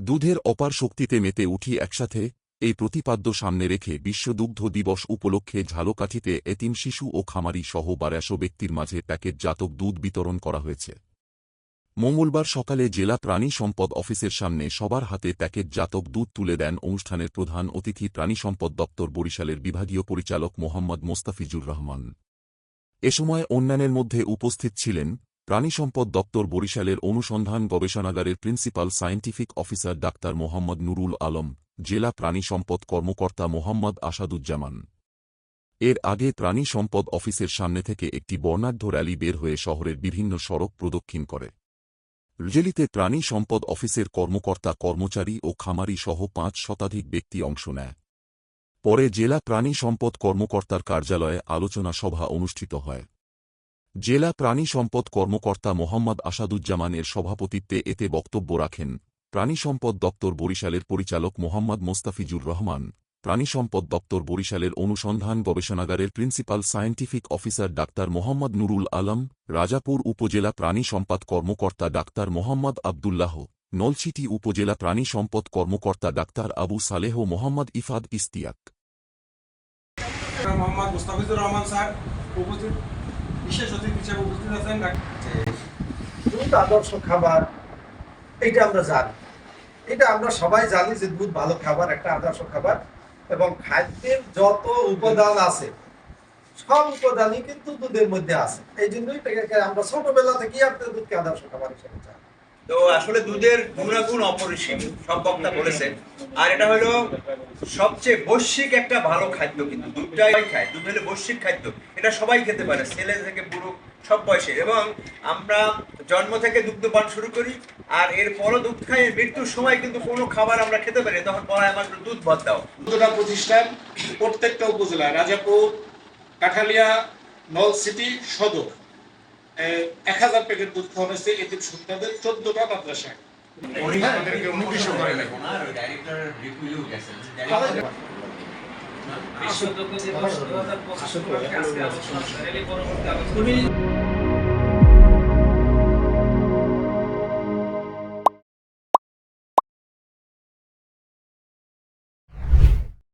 দুধের অপার শক্তিতে মেতে উঠি একসাথে, এই প্রতিপাদ্য সামনে রেখে বিশ্ব দুগ্ধ দিবস উপলক্ষে ঝালকাঠিতে এতিম শিশু ও খামারি সহ বারাশো ব্যক্তির মাঝে প্যাকেটজাতক দুধ বিতরণ করা হয়েছে। মঙ্গলবার সকালে জেলা প্রাণী সম্পদ অফিসের সামনে সবার হাতে প্যাকেটজাতক দুধ তুলে দেন অনুষ্ঠানের প্রধান অতিথি প্রাণী সম্পদ দপ্তর বরিশালের বিভাগীয় পরিচালক মোহাম্মদ মোস্তাফিজুর রহমান। এ সময় অন্যান্যের মধ্যে উপস্থিত ছিলেন প্রাণী সম্পদ দপ্তর বরিশালের অনুসন্ধান গবেষণাগারের principal scientific officer doctor Mohammad Nurul Alam, জেলা প্রাণী সম্পদ কর্মকর্তা মোহাম্মদ আসাদুজ্জামান। এর আগে প্রাণী সম্পদ অফিসের সামনে থেকে একটি বর্ণাঢ্য র্যালি বের হয়ে শহরের বিভিন্ন সড়ক প্রদক্ষিণ করে। র্যালিতে প্রাণী সম্পদ অফিসের কর্মকর্তা কর্মচারী ও খামারি সহ পাঁচ শতাধিক ব্যক্তি অংশ নেয়। পরে জেলা প্রাণী সম্পদ কর্মকর্তার কার্যালয়ে আলোচনা সভা অনুষ্ঠিত হয়। জেলা প্রাণী সম্পদ কর্মকর্তা মোহাম্মদ আসাদুজ্জামানের সভাপতিত্বে এতে বক্তব্য রাখেন প্রাণী সম্পদ দপ্তর বরিশালের পরিচালক মোহাম্মদ মোস্তাফিজুর রহমান, প্রাণী সম্পদ দপ্তর বরিশালের অনুসন্ধান গবেষণাগারের principal scientific officer doctor Mohammad Nurul Alam, Rajapur উপজেলা প্রাণী সম্পদ কর্মকর্তা ডাক্তার মোহাম্মদ আবদুল্লাহ, নলছিটি উপজেলা প্রাণী সম্পদ কর্মকর্তা ডাক্তার আবু সালেহ মোহাম্মদ ইফাদ ইস্তিয়াক। মোহাম্মদ রহমান স্যার উপস্থিত, বিশেষ অতিথি হিসেবে উপস্থিত আছেন। দুধ আদর্শ খাবার, এটা আমরা জানি। এটা আমরা সবাই জানি যে দুধ ভালো খাবার একটা আদর্শ খাবার এবং খাদ্যের যত উপাদান আছে, সব উপাদানই কিন্তু দুধের মধ্যে আছে। এই জন্যই আমরা ছোটবেলা থেকেই আপনার দুধকে আদর্শ খাবার হিসেবে জানি। তো আসলে দুধের গুণাগুণ অপরিসীম, সব বক্তা বলেছেন আর এটা হলো সবচেয়ে বৈশ্বিক একটা ভালো খাদ্য কিন্তু, দুধটাই খায়। দুধ হলো বৈশ্বিক খাদ্য। এটা সবাই খেতে পারে, ছেলে থেকে বুড়ো, সব বয়সে। এবং আমরা জন্ম থেকে দুগ্ধ পান শুরু করি, আর এরপরও দুধ খাই, মৃত্যুর সময় কিন্তু কোনো খাবার আমরা খেতে পারি তখন হয় আমাকে দুধ ভাত দাও। দুধটা প্রতিষ্ঠান প্রত্যেকটা উপজেলা, রাজাপুর, কাঠালিয়া নলসিটি সদর। এক হাজার প্যাকেট দুধ খাওয়ানো হয়েছে এতে সন্তানদের চোদ্দটা মাদ্রাসায় বিশ্ব দুগ্ধ